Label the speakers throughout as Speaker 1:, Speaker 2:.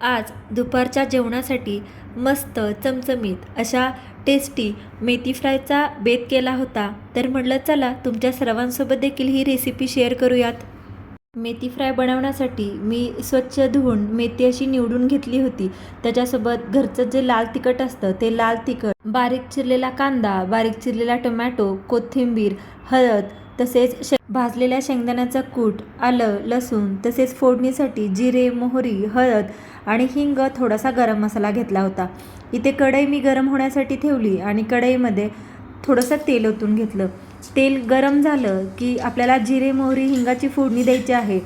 Speaker 1: आज दुपारच्या जेवणासाठी मस्त चमचमीत अशा टेस्टी मेथी फ्रायचा बेत केला होता. तर म्हटलं चला तुमच्या सर्वांसोबत देखील ही रेसिपी शेअर करूयात. मेथी फ्राय बनवण्यासाठी मी स्वच्छ धुवून मेथी अशी निवडून घेतली होती. त्याच्यासोबत घरचं जे लाल तिखट असतं ते लाल तिखट बारीक चिरलेला कांदा बारीक चिरलेला टोमॅटो कोथिंबीर हळद तसेच शे भाजलेल्या शेंगदाण्याचा कूट आलं लसूण तसेच फोडणीसाठी जिरे मोहरी हळद आणि हिंग थोडासा गरम मसाला घेतला होता. इथे कढई मी गरम होण्यासाठी ठेवली आणि कढईमध्ये थोडंसं तेल ओतून घेतलं. तेल गरम झालं की आपल्याला जिरे मोहरी हिंगाची फोडणी द्यायची आहे.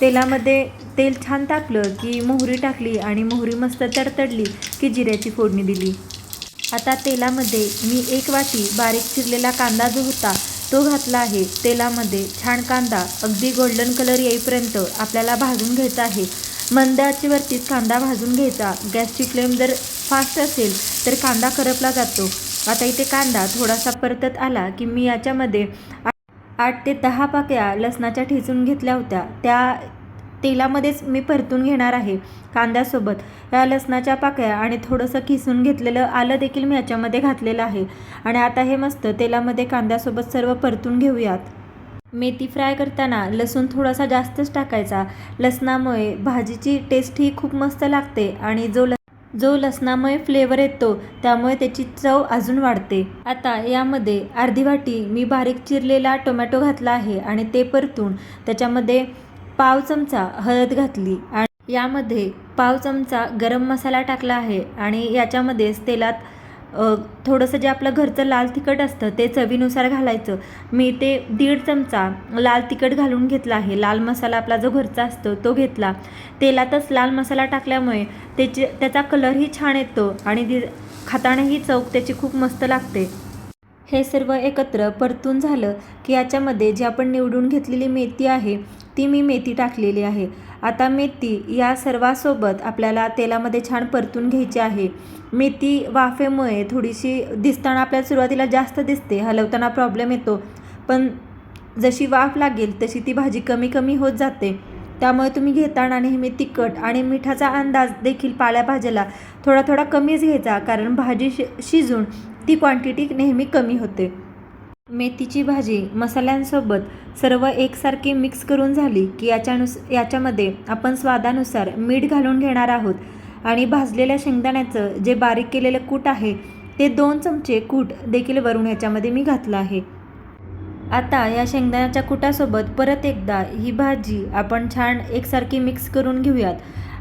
Speaker 1: तेलामध्ये तेल छान टाकलं की मोहरी टाकली आणि मोहरी मस्त तडतडली की जिऱ्याची फोडणी दिली. आता तेलामध्ये मी एक वाटी बारीक चिरलेला कांदा जो होता तो घातला आहे. तेलामध्ये छान कांदा अगदी गोल्डन कलर येईपर्यंत आपल्याला भाजून घ्यायचा आहे. मंद आचेवरतीच कांदा भाजून घ्यायचा. गॅसची फ्लेम जर फास्ट असेल तर कांदा करपला जातो. आता इथे कांदा थोडासा परतत आला की मी याच्यामध्ये आठ ते दहा पाकळ्या लसणाच्या ठेचून घेतल्या होत्या. त्या तेलामध्येच मी परतून घेणार आहे कांद्यासोबत. या लसणाच्या पाकळ्या आणि थोडंसं किसून घेतलेलं आलं देखील मी याच्यामध्ये घातलेलं आहे. आणि आता हे मस्त तेलामध्ये कांद्यासोबत सर्व परतून घेऊयात. मेथी फ्राय करताना लसूण थोडासा जास्तच टाकायचा. लसणामुळे भाजीची टेस्ट ही खूप मस्त लागते आणि जो ल जो लसणामुळे फ्लेवर येतो त्यामुळे त्याची चव अजून वाढते. आता यामध्ये अर्धी वाटी मी बारीक चिरलेला टोमॅटो घातला आहे आणि ते परतून त्याच्यामध्ये पाव चमचा हळद घातली आणि यामध्ये पाव चमचा गरम मसाला टाकला आहे आणि याच्यामध्येच तेलात थोडंसं जे आपलं घरचं लाल तिखट असतं ते चवीनुसार घालायचं. मी ते दीड चमचा लाल तिखट घालून घेतला आहे. लाल मसाला आपला जो घरचा असतो तो घेतला. तेलातच लाल मसाला टाकल्यामुळे त्याचे त्याचा कलरही छान येतो आणि दि खातानाही चव त्याची खूप मस्त लागते. हे सर्व एकत्र परतून झालं की याच्यामध्ये जी आपण निवडून घेतलेली मेथी आहे ती मी मेथी टाकलेली आहे. आता मेथी या सर्वासोबत आपल्याला तेलामध्ये छान परतून घ्यायची आहे. मेथी वाफेमुळे थोडीशी दिसताना आपल्याला सुरुवातीला जास्त दिसते हलवताना प्रॉब्लेम येतो. पण जशी वाफ लागेल तशी ती भाजी कमी कमी होत जाते. त्यामुळे तुम्ही घेताना नेहमी तिखट आणि मिठाचा अंदाज देखील पाल्याभाज्याला थोडा थोडा कमीच घ्यायचा कारण भाजी शि शिजून ती क्वांटिटी नेहमी कमी होते. मेथीची भाजी मसाल्यांसोबत सर्व एकसारखी मिक्स करून झाली की याच्यानुस याच्यामध्ये आपण स्वादानुसार मीठ घालून घेणार आहोत. आणि भाजलेल्या शेंगदाण्याचं जे बारीक केलेलं कूट आहे ते दोन चमचे कूट देखील वरून याच्यामध्ये मी घातलं आहे. आता या शेंगदाण्याच्या कुटासोबत परत एकदा ही भाजी आपण छान एकसारखी मिक्स करून घेऊयात.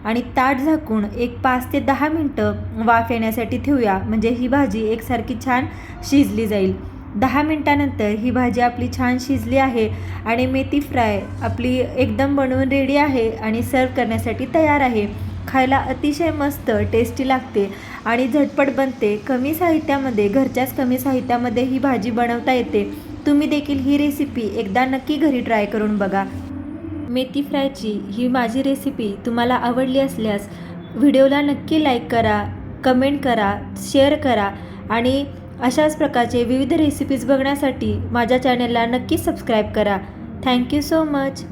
Speaker 1: आणि ताट झाकून एक पाच ते दहा मिनटं वाफ येण्यासाठी ठेवूया. म्हणजे ही भाजी एकसारखी छान शिजली जाईल. दहा मिनटानंतर ही भाजी आपली छान शिजली आहे आणि मेथी फ्राय आपली एकदम बनवून रेडी आहे आणि सर्व करण्यासाठी तयार आहे. खायला अतिशय मस्त टेस्टी लागते आणि झटपट बनते. कमी साहित्यामध्ये घरच्याच कमी साहित्यामध्ये ही भाजी बनवता येते. तुम्ही देखील ही रेसिपी एकदा नक्की घरी ट्राय करून बघा. मेथी फ्रायची ही माझी रेसिपी तुम्हाला आवडली असल्यास व्हिडिओला नक्की लाईक करा कमेंट करा शेअर करा आणि अशाच प्रकारचे विविध रेसिपीज बघण्यासाठी माझ्या चॅनलला नक्की सबस्क्राईब करा. Thank you so much